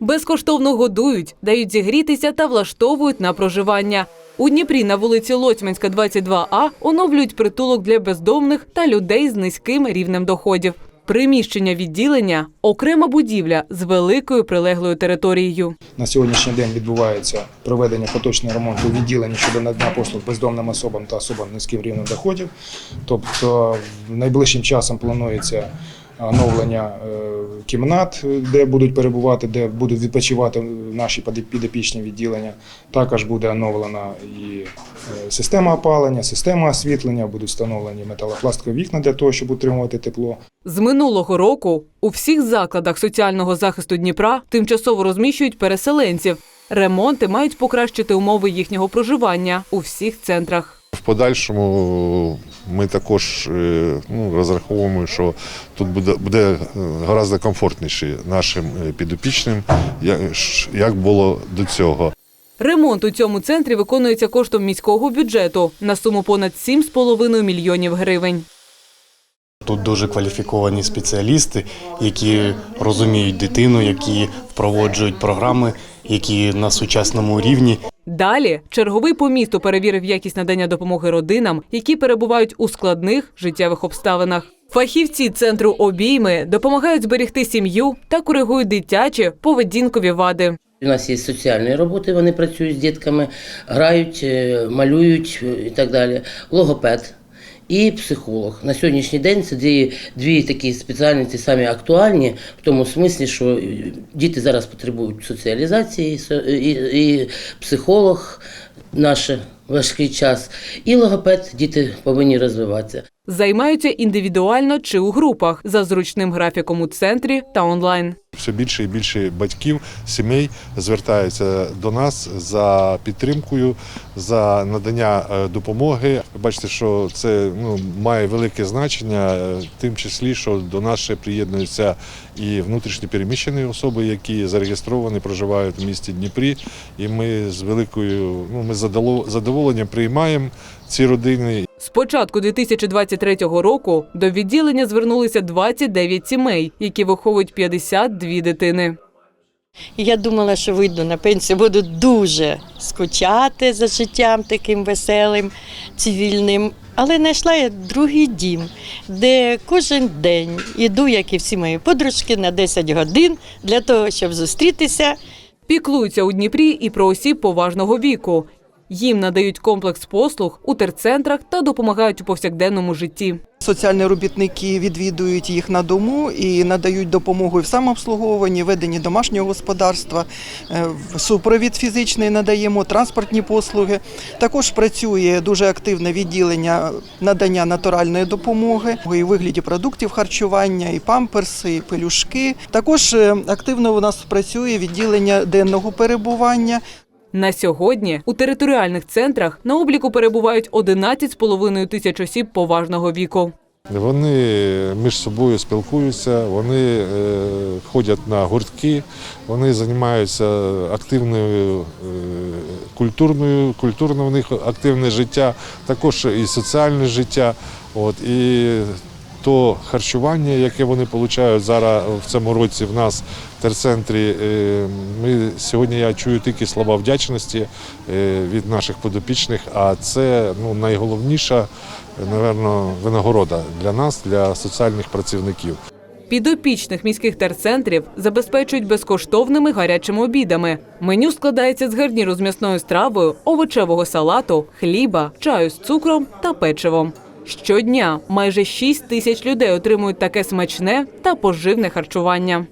Безкоштовно годують, дають зігрітися та влаштовують на проживання. У Дніпрі на вулиці Лоцьманська, 22А оновлюють притулок для бездомних та людей з низьким рівнем доходів. Приміщення відділення окрема будівля з великою прилеглою територією. На сьогоднішній день відбувається проведення поточного ремонту відділення щодо надання послуг бездомним особам та особам низьким рівнем доходів. Тобто найближчим часом планується оновлення е, кімнат, де будуть перебувати, де будуть відпочивати наші підопічні відділення. Також буде оновлена і е, система опалення, система освітлення, будуть встановлені металопластикові вікна для того, щоб утримувати тепло. З минулого року у всіх закладах соціального захисту Дніпра тимчасово розміщують переселенців. Ремонти мають покращити умови їхнього проживання у всіх центрах. В подальшому ми також е, ну, розраховуємо, що тут буде, буде е, гораздо комфортніше нашим е, підопічним, як, як було до цього. Ремонт у цьому центрі виконується коштом міського бюджету на суму понад 7,5 мільйонів гривень. Тут дуже кваліфіковані спеціалісти, які розуміють дитину, які впроваджують програми, які на сучасному рівні. Далі черговий по місту перевірив якість надання допомоги родинам, які перебувають у складних життєвих обставинах. Фахівці центру обійми допомагають зберегти сім'ю та коригують дитячі поведінкові вади. У нас є соціальні роботи, вони працюють з дітками, грають, е, малюють е, і так далі. Логопед і психолог. На сьогоднішній день це дві, дві такі спеціальності самі актуальні, в тому смислі, що е, діти зараз потребують соціалізації, со- і, і психолог наш важкий час, і логопед діти повинні розвиватися. Займаються індивідуально чи у групах за зручним графіком у центрі та онлайн. Все більше і більше батьків, сімей звертаються до нас за підтримкою, за надання е, допомоги. Ви Бачите, що це ну, має велике значення, е, тим числі, що до нас ще приєднуються і внутрішні переміщені особи, які зареєстровані, проживають в місті Дніпрі. І ми з великою ну, ми задоволенням приймаємо ці родини З початку 2023 року до відділення звернулися 29 сімей, які виховують 52 дитини. Я думала, що вийду на пенсію, буду дуже скучати за життям таким веселим, цивільним. Але знайшла я другий дім, де кожен день іду, як і всі мої подружки, на 10 годин для того, щоб зустрітися Піклуються у Дніпрі і про осіб поважного віку. Їм надають комплекс послуг у терцентрах та допомагають у повсякденному житті. Соціальні робітники відвідують їх на дому і надають допомогу в самообслуговуванні, веденні домашнього господарства, е, супровід фізичний надаємо, транспортні послуги. Також працює дуже активне відділення надання натуральної допомоги і вигляді продуктів харчування, і памперси, і пелюшки. Також е, активно у нас працює відділення денного перебування. На сьогодні у територіальних центрах на обліку перебувають 11,5 тисяч осіб поважного віку. Вони між собою спілкуються, вони е, ходять на гуртки, вони займаються активною е, культурною, культурне у них активне життя, також і соціальне життя. От, і то харчування, яке вони отримують зараз в цьому році в нас в терцентрі, е, ми сьогодні я чую тільки слова вдячності е, від наших подопічних, а це ну, найголовніша, напевно, винагорода для нас, для соціальних працівників. Підопічних міських терцентрів забезпечують безкоштовними гарячими обідами. Меню складається з гарніру з м'ясною стравою, овочевого салату, хліба, чаю з цукром та печивом. Щодня майже 6 тисяч людей отримують таке смачне та поживне харчування.